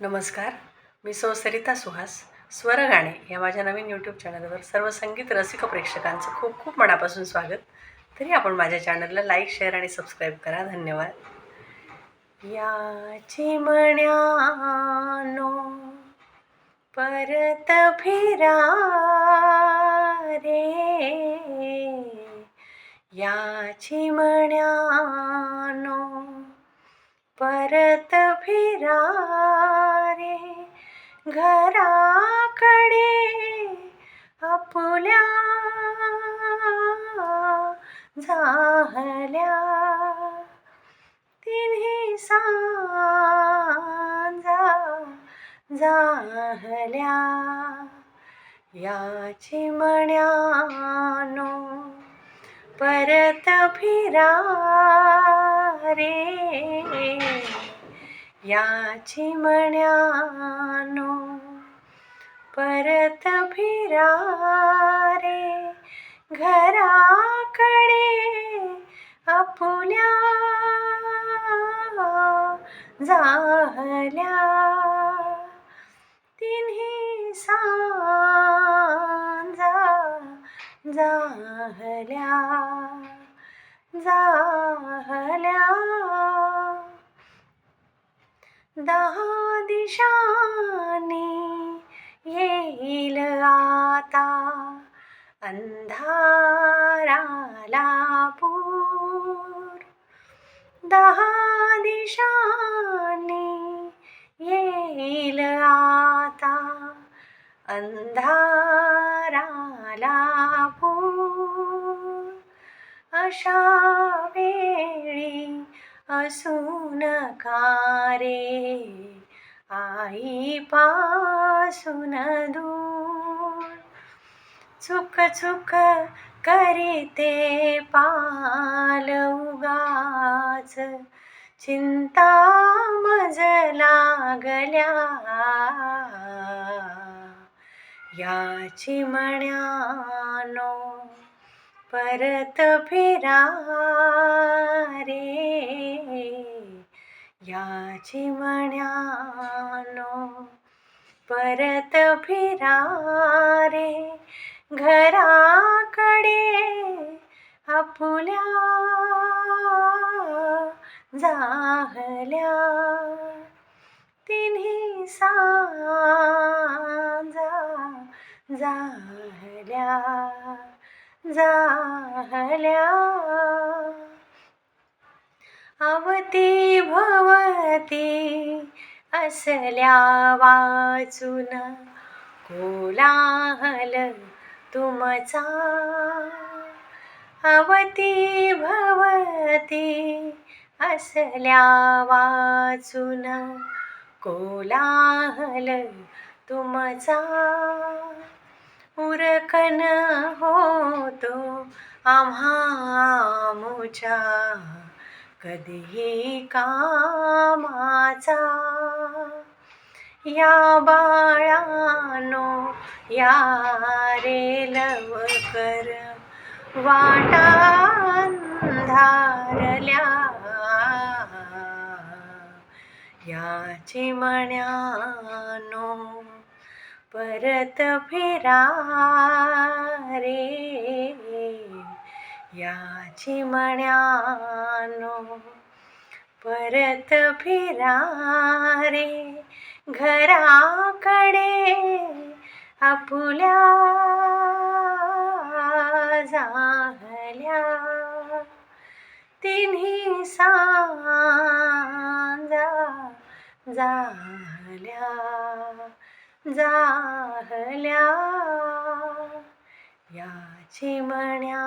नमस्कार मी सौ सरिता सुहास स्वरगाणे या माझ्या नवीन यूट्यूब चॅनलवर सर्व संगीत रसिक प्रेक्षकांचं खूप खूप मनापासून स्वागत. तरी आपण माझ्या चॅनलला लाईक शेअर आणि सबस्क्राईब करा. धन्यवाद. या चिमण्यानो परत फिरा रे. या म्हण्यानो परत फिरा रे घराकडे आपुल्या झाल्या. तिन्ही सांजा झाल्या. या चिमण्यानो परत फिरा रे याची म्हण्यानो परत फिरा रे घराकडे आपुल्या झाल्या तिन्ही सांजा झाल्या झाल्या दहा दिशानी येईल आता अंधाराला पूर. दहा दिशांनी येईल आता अंधाराला पूर. अशा वेळी असून रे आई पासून दूर. चुक चुक करीते पाल उगाच चिंता मज लागल्या. या चिमण्यानो परत फिरा रे याची म्हण्यानो परत फिरा रे घराकडे आपुल्या झाल्या तिन्ही सांजा जाहल्या. झाल्या. अवती भवती असल्या वाचून कोलाहल तुमचा. अवती भवती असल्या वाचून कोलाहल तुमचा. उरकन तो आम्हामूच्या कधीही कामाचा. या बाळानो या रे लवकर वाटा अंधारल्या या चिमण्यानो परत फिरा रे. याची म्हण्यानो परत फिरा रे. घराकडे आपुल्या झाल्या तिन्ही सांजा जा जाहल्या या म्हण्या